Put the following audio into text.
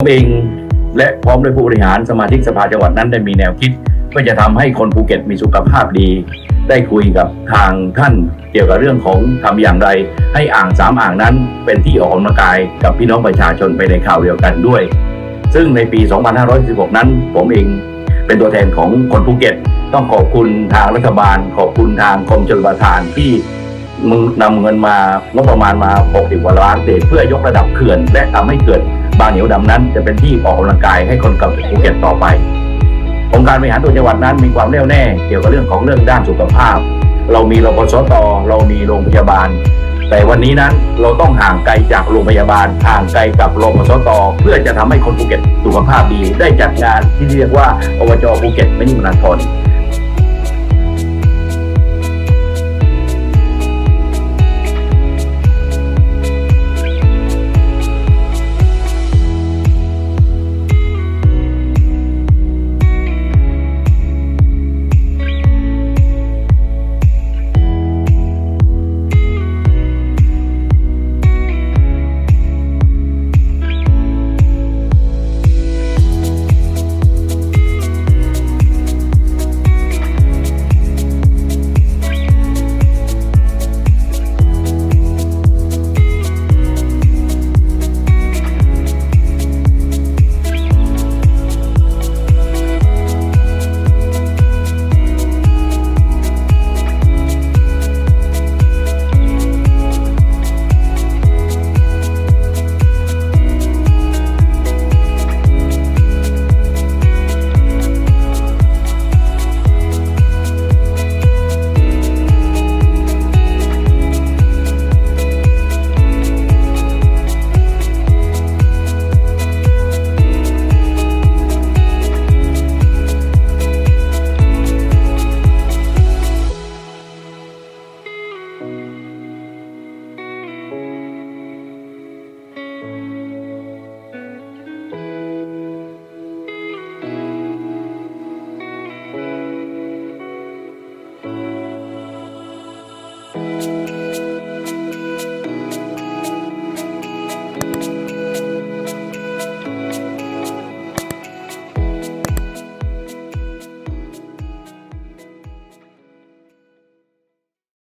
ผมเองและพร้อมด้วยผู้บริหารสมาชิกสภาจังหวัดนั้นได้มีแนวคิดเพื่อจะทำให้คนภูเก็ตมีสุขภาพดี ได้คุยกับทางท่านเกี่ยวกับเรื่องของทำอย่างไร ให้อ่างสามอ่างนั้นเป็นที่ออกกำลังกายกับพี่น้องประชาชนไปในข่าวเดียวกันด้วย ซึ่งในปี 2516 นั้น ผมเองเป็นตัวแทนของคนภูเก็ต ต้องขอบคุณทางรัฐบาล ขอบคุณทางกรมชลประทานที่มึงนำเงินมางบประมาณมา 60กว่าล้านเศษเพื่อยกระดับเขื่อนและทำให้เขื่อน บางเหนียวดำนั้น จะเป็นที่ออกกำลังกายให้คนกับภูเก็ตต่อไป องค์การบริหารส่วนจังหวัดนั้นมีความแน่วแน่ เกี่ยวกับเรื่องของเรื่องด้านสุขภาพ เรามีรพสตเรามีโรงพยาบาล แต่วันนี้นั้นเราต้องห่างไกลจากโรงพยาบาลห่างไกลกับรพสตเพื่อจะทำให้คนภูเก็ตสุขภาพดี ได้จัดงานที่เรียกว่าอบจภูเก็ตไม่นิ่มนานทน